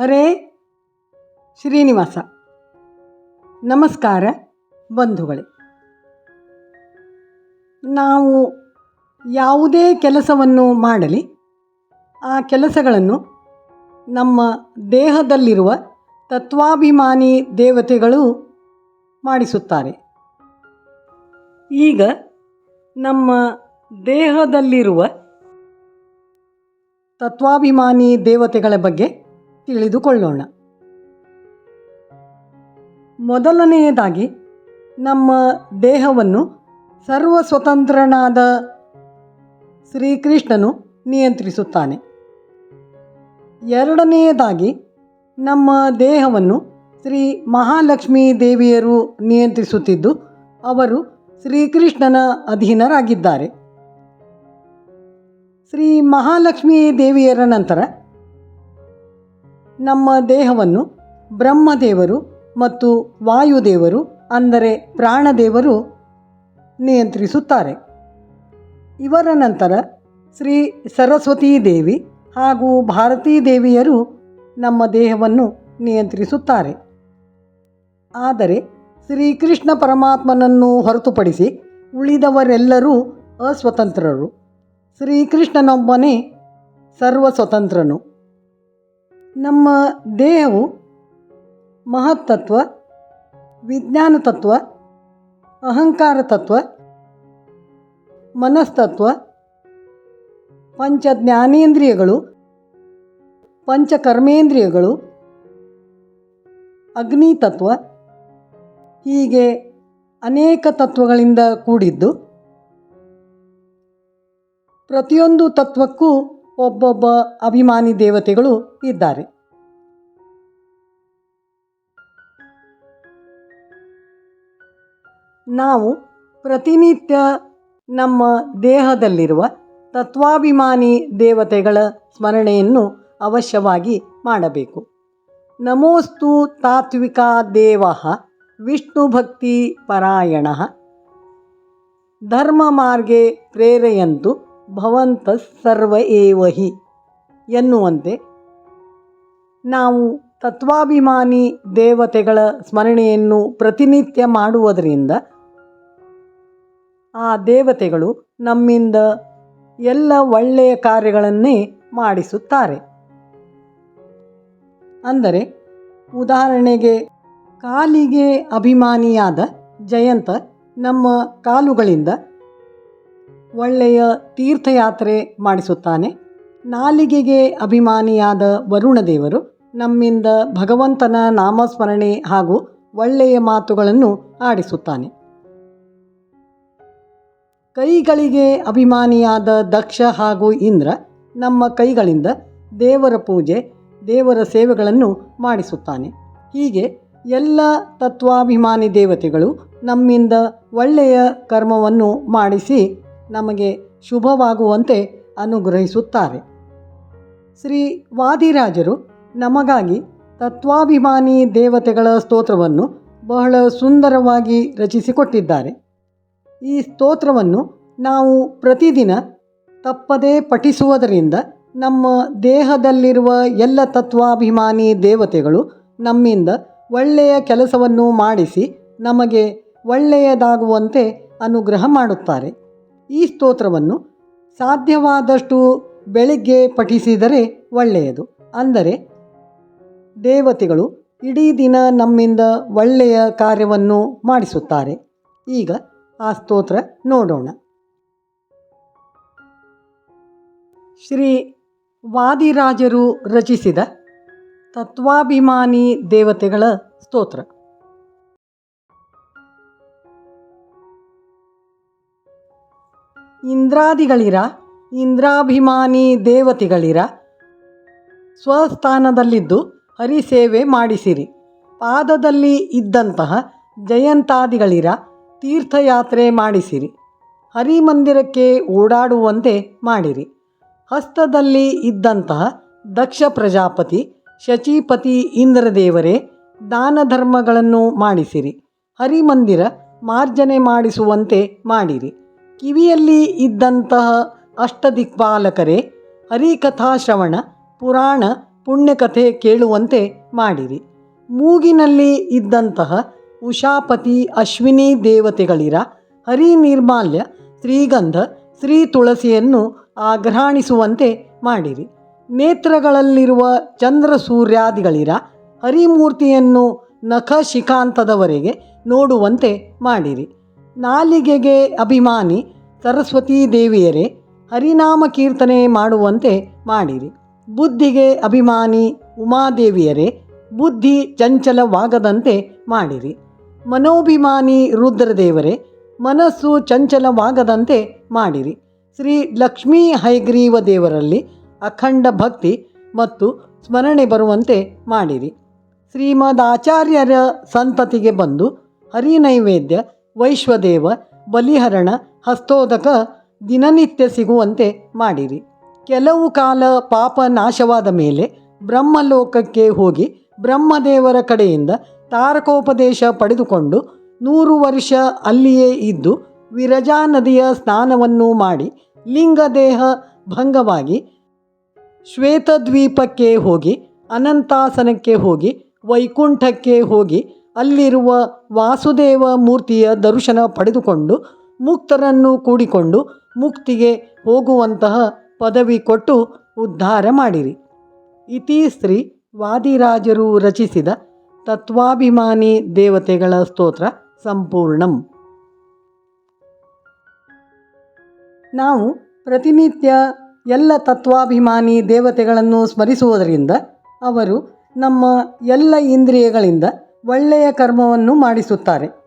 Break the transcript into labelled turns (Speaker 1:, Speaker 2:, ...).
Speaker 1: ಹರೇ ಶ್ರೀನಿವಾಸ. ನಮಸ್ಕಾರ ಬಂಧುಗಳೇ. ನಾವು ಯಾವುದೇ ಕೆಲಸವನ್ನು ಮಾಡಲಿ, ಆ ಕೆಲಸಗಳನ್ನು ನಮ್ಮ ದೇಹದಲ್ಲಿರುವ ತತ್ವಾಭಿಮಾನಿ ದೇವತೆಗಳು ಮಾಡಿಸುತ್ತಾರೆ. ಈಗ ನಮ್ಮ ದೇಹದಲ್ಲಿರುವ ತತ್ವಾಭಿಮಾನಿ ದೇವತೆಗಳ ಬಗ್ಗೆ ತಿಳಿದುಕೊಳ್ಳೋಣ. ಮೊದಲನೆಯದಾಗಿ, ನಮ್ಮ ದೇಹವನ್ನು ಸರ್ವ ಸ್ವತಂತ್ರನಾದ ಶ್ರೀಕೃಷ್ಣನು ನಿಯಂತ್ರಿಸುತ್ತಾನೆ. ಎರಡನೆಯದಾಗಿ, ನಮ್ಮ ದೇಹವನ್ನು ಶ್ರೀ ಮಹಾಲಕ್ಷ್ಮೀ ದೇವಿಯರು ನಿಯಂತ್ರಿಸುತ್ತಿದ್ದು, ಅವರು ಶ್ರೀಕೃಷ್ಣನ ಅಧೀನರಾಗಿದ್ದಾರೆ. ಶ್ರೀ ಮಹಾಲಕ್ಷ್ಮೀ ದೇವಿಯರ ನಂತರ ನಮ್ಮ ದೇಹವನ್ನು ಬ್ರಹ್ಮದೇವರು ಮತ್ತು ವಾಯುದೇವರು, ಅಂದರೆ ಪ್ರಾಣದೇವರು ನಿಯಂತ್ರಿಸುತ್ತಾರೆ. ಇವರ ನಂತರ ಶ್ರೀ ಸರಸ್ವತೀ ದೇವಿ ಹಾಗೂ ಭಾರತೀ ದೇವಿಯರು ನಮ್ಮ ದೇಹವನ್ನು ನಿಯಂತ್ರಿಸುತ್ತಾರೆ. ಆದರೆ ಶ್ರೀಕೃಷ್ಣ ಪರಮಾತ್ಮನನ್ನು ಹೊರತುಪಡಿಸಿ ಉಳಿದವರೆಲ್ಲರೂ ಅಸ್ವತಂತ್ರರು. ಶ್ರೀಕೃಷ್ಣನೊಬ್ಬನೇ ಸರ್ವ ಸ್ವತಂತ್ರನು ನಮ್ಮ ದೇಹವು ಮಹತ್ತತ್ವ, ವಿಜ್ಞಾನ ತತ್ವ, ಅಹಂಕಾರ ತತ್ವ, ಮನಸ್ತತ್ವ ಪಂಚ ಜ್ಞಾನೇಂದ್ರಿಯಗಳು ಪಂಚಕರ್ಮೇಂದ್ರಿಯಗಳು ಅಗ್ನಿ ತತ್ವ ಹೀಗೆ ಅನೇಕ ತತ್ವಗಳಿಂದ ಕೂಡಿದ್ದು ಪ್ರತಿಯೊಂದು ತತ್ವಕ್ಕೂ ಒಬ್ಬೊಬ್ಬ ಅಭಿಮಾನಿ ದೇವತೆಗಳು ಇದ್ದಾರೆ. ನಾವು ಪ್ರತಿನಿತ್ಯ ನಮ್ಮ ದೇಹದಲ್ಲಿರುವ ತತ್ವಾಭಿಮಾನಿ ದೇವತೆಗಳ ಸ್ಮರಣೆಯನ್ನು ಅವಶ್ಯವಾಗಿ ಮಾಡಬೇಕು. ನಮೋಸ್ತು ತಾತ್ವಿಕ ದೇವ ವಿಷ್ಣು ಭಕ್ತಿ ಪರಾಯಣ ಧರ್ಮ ಮಾರ್ಗೆ ಪ್ರೇರೆಯಂತು ಭವಂತ ಸರ್ವ ಏವಹಿ ಎನ್ನುವಂತೆ ನಾವು ತತ್ವಾಭಿಮಾನಿ ದೇವತೆಗಳ ಸ್ಮರಣೆಯನ್ನು ಪ್ರತಿನಿತ್ಯ ಮಾಡುವುದರಿಂದ ಆ ದೇವತೆಗಳು ನಮ್ಮಿಂದ ಎಲ್ಲ ಒಳ್ಳೆಯ ಕಾರ್ಯಗಳನ್ನೇ ಮಾಡಿಸುತ್ತಾರೆ. ಅಂದರೆ ಉದಾಹರಣೆಗೆ ಕಾಲಿಗೆ ಅಭಿಮಾನಿಯಾದ ಜಯಂತ ನಮ್ಮ ಕಾಲುಗಳಿಂದ ಒಳ್ಳೆಯ ತೀರ್ಥಯಾತ್ರೆ ಮಾಡಿಸುತ್ತಾನೆ. ನಾಲಿಗೆಗೆ ಅಭಿಮಾನಿಯಾದ ವರುಣದೇವರು ನಮ್ಮಿಂದ ಭಗವಂತನ ನಾಮಸ್ಮರಣೆ ಹಾಗೂ ಒಳ್ಳೆಯ ಮಾತುಗಳನ್ನು ಆಡಿಸುತ್ತಾನೆ. ಕೈಗಳಿಗೆ ಅಭಿಮಾನಿಯಾದ ದಕ್ಷ ಹಾಗೂ ಇಂದ್ರ ನಮ್ಮ ಕೈಗಳಿಂದ ದೇವರ ಪೂಜೆ, ದೇವರ ಸೇವೆಗಳನ್ನು ಮಾಡಿಸುತ್ತಾನೆ. ಹೀಗೆ ಎಲ್ಲ ತತ್ವಾಭಿಮಾನಿ ದೇವತೆಗಳು ನಮ್ಮಿಂದ ಒಳ್ಳೆಯ ಕರ್ಮವನ್ನು ಮಾಡಿಸಿ ನಮಗೆ ಶುಭವಾಗುವಂತೆ ಅನುಗ್ರಹಿಸುತ್ತಾರೆ. ಶ್ರೀ ವಾದಿರಾಜರು ನಮಗಾಗಿ ತತ್ವಾಭಿಮಾನಿ ದೇವತೆಗಳ ಸ್ತೋತ್ರವನ್ನು ಬಹಳ ಸುಂದರವಾಗಿ ರಚಿಸಿಕೊಟ್ಟಿದ್ದಾರೆ. ಈ ಸ್ತೋತ್ರವನ್ನು ನಾವು ಪ್ರತಿದಿನ ತಪ್ಪದೇ ಪಠಿಸುವುದರಿಂದ ನಮ್ಮ ದೇಹದಲ್ಲಿರುವ ಎಲ್ಲ ತತ್ವಾಭಿಮಾನಿ ದೇವತೆಗಳು ನಮ್ಮಿಂದ ಒಳ್ಳೆಯ ಕೆಲಸವನ್ನು ಮಾಡಿಸಿ ನಮಗೆ ಒಳ್ಳೆಯದಾಗುವಂತೆ ಅನುಗ್ರಹ ಮಾಡುತ್ತಾರೆ. ಈ ಸ್ತೋತ್ರವನ್ನು ಸಾಧ್ಯವಾದಷ್ಟು ಬೆಳಿಗ್ಗೆ ಪಠಿಸಿದರೆ ಒಳ್ಳೆಯದು. ಅಂದರೆ, ದೇವತೆಗಳು ಇಡೀ ದಿನ ನಮ್ಮಿಂದ ಒಳ್ಳೆಯ ಕಾರ್ಯವನ್ನು ಮಾಡಿಸುತ್ತಾರೆ. ಈಗ ಆ ಸ್ತೋತ್ರ ನೋಡೋಣ. ಶ್ರೀ ವಾದಿರಾಜರು ರಚಿಸಿದ ತತ್ವಾಭಿಮಾನಿ ದೇವತೆಗಳ ಸ್ತೋತ್ರ. ಇಂದ್ರಾದಿಗಳಿರ, ಇಂದ್ರಾಭಿಮಾನಿ ದೇವತೆಗಳಿರ ಸ್ವಸ್ಥಾನದಲ್ಲಿದ್ದು ಹರಿಸೇವೆ ಮಾಡಿಸಿರಿ. ಪಾದದಲ್ಲಿ ಇದ್ದಂತಹ ಜಯಂತಾದಿಗಳಿರ ತೀರ್ಥಯಾತ್ರೆ ಮಾಡಿಸಿರಿ. ಹರಿಮಂದಿರಕ್ಕೆ ಓಡಾಡುವಂತೆ ಮಾಡಿರಿ. ಹಸ್ತದಲ್ಲಿ ಇದ್ದಂತಹ ದಕ್ಷ ಪ್ರಜಾಪತಿ, ಶಚೀಪತಿ ಇಂದ್ರದೇವರೇ ದಾನ ಧರ್ಮಗಳನ್ನು ಮಾಡಿಸಿರಿ. ಹರಿಮಂದಿರ ಮಾರ್ಜನೆ ಮಾಡಿಸುವಂತೆ ಮಾಡಿರಿ. ಕಿವಿಯಲ್ಲಿ ಇದ್ದಂತಹ ಅಷ್ಟದಿಕ್ಪಾಲಕರೇ ಹರಿಕಥಾಶ್ರವಣ ಪುರಾಣ, ಪುಣ್ಯಕಥೆ ಕೇಳುವಂತೆ ಮಾಡಿರಿ. ಮೂಗಿನಲ್ಲಿ ಇದ್ದಂತಹ ಉಷಾಪತಿ ಅಶ್ವಿನಿ ದೇವತೆಗಳಿರ ಹರಿ ನಿರ್ಮಾಲ್ಯ, ಶ್ರೀಗಂಧ, ಶ್ರೀ ತುಳಸಿಯನ್ನು ಆಘ್ರಾಣಿಸುವಂತೆ ಮಾಡಿರಿ. ನೇತ್ರಗಳಲ್ಲಿರುವ ಚಂದ್ರ ಸೂರ್ಯಾದಿಗಳಿರ ಹರಿಮೂರ್ತಿಯನ್ನು ನಖ ಶಿಖಾಂತದವರೆಗೆ ನೋಡುವಂತೆ ಮಾಡಿರಿ. ನಾಲಿಗೆಗೆ ಅಭಿಮಾನಿ ಸರಸ್ವತೀ ದೇವಿಯರೇ, ಹರಿನಾಮ ಕೀರ್ತನೆ ಮಾಡುವಂತೆ ಮಾಡಿರಿ. ಬುದ್ಧಿಗೆ ಅಭಿಮಾನಿ ಉಮಾದೇವಿಯರೇ, ಬುದ್ಧಿ ಚಂಚಲವಾಗದಂತೆ ಮಾಡಿರಿ. ಮನೋಭಿಮಾನಿ ರುದ್ರದೇವರೇ, ಮನಸ್ಸು ಚಂಚಲವಾಗದಂತೆ ಮಾಡಿರಿ. ಶ್ರೀ ಲಕ್ಷ್ಮೀ ಹೈಗ್ರೀವ ದೇವರಲ್ಲಿ ಅಖಂಡ ಭಕ್ತಿ ಮತ್ತು ಸ್ಮರಣೆ ಬರುವಂತೆ ಮಾಡಿರಿ. ಶ್ರೀಮದ್ ಆಚಾರ್ಯರ ಸಂತತಿಗೆ ಬಂದು ಹರಿನೈವೇದ್ಯ ವೈಶ್ವದೇವ, ಬಲಿಹರಣ, ಹಸ್ತೋದಕ, ದಿನನಿತ್ಯ ಸಿಗುವಂತೆ ಮಾಡಿರಿ. ಕೆಲವು ಕಾಲ ಪಾಪ ನಾಶವಾದ ಮೇಲೆ ಬ್ರಹ್ಮಲೋಕಕ್ಕೆ ಹೋಗಿ ಬ್ರಹ್ಮದೇವರ ಕಡೆಯಿಂದ ತಾರಕೋಪದೇಶ ಪಡೆದುಕೊಂಡು ನೂರು ವರ್ಷ ಅಲ್ಲಿಯೇ ಇದ್ದು ವಿರಜಾ ನದಿಯ ಸ್ನಾನವನ್ನು ಮಾಡಿ ಲಿಂಗದೇಹ ಭಂಗವಾಗಿ ಶ್ವೇತದ್ವೀಪಕ್ಕೆ ಹೋಗಿ ಅನಂತಾಸನಕ್ಕೆ ಹೋಗಿ ವೈಕುಂಠಕ್ಕೆ ಹೋಗಿ ಅಲ್ಲಿರುವ ವಾಸುದೇವ ಮೂರ್ತಿಯ ದರ್ಶನ ಪಡೆದುಕೊಂಡು ಮುಕ್ತರನ್ನು ಕೂಡಿಕೊಂಡು ಮುಕ್ತಿಗೆ ಹೋಗುವಂತಹ ಪದವಿ ಕೊಟ್ಟು ಉದ್ಧಾರ ಮಾಡಿರಿ. ಇತಿ ಶ್ರೀ ವಾದಿರಾಜರು ರಚಿಸಿದ ತತ್ವಾಭಿಮಾನಿ ದೇವತೆಗಳ ಸ್ತೋತ್ರ ಸಂಪೂರ್ಣಂ. ನಾವು ಪ್ರತಿನಿತ್ಯ ಎಲ್ಲ ತತ್ವಾಭಿಮಾನಿ ದೇವತೆಗಳನ್ನು ಸ್ಮರಿಸುವುದರಿಂದ ಅವರು ನಮ್ಮ ಎಲ್ಲ ಇಂದ್ರಿಯಗಳಿಂದ ಒಳ್ಳೆಯ ಕರ್ಮವನ್ನು ಮಾಡಿಸುತ್ತಾರೆ.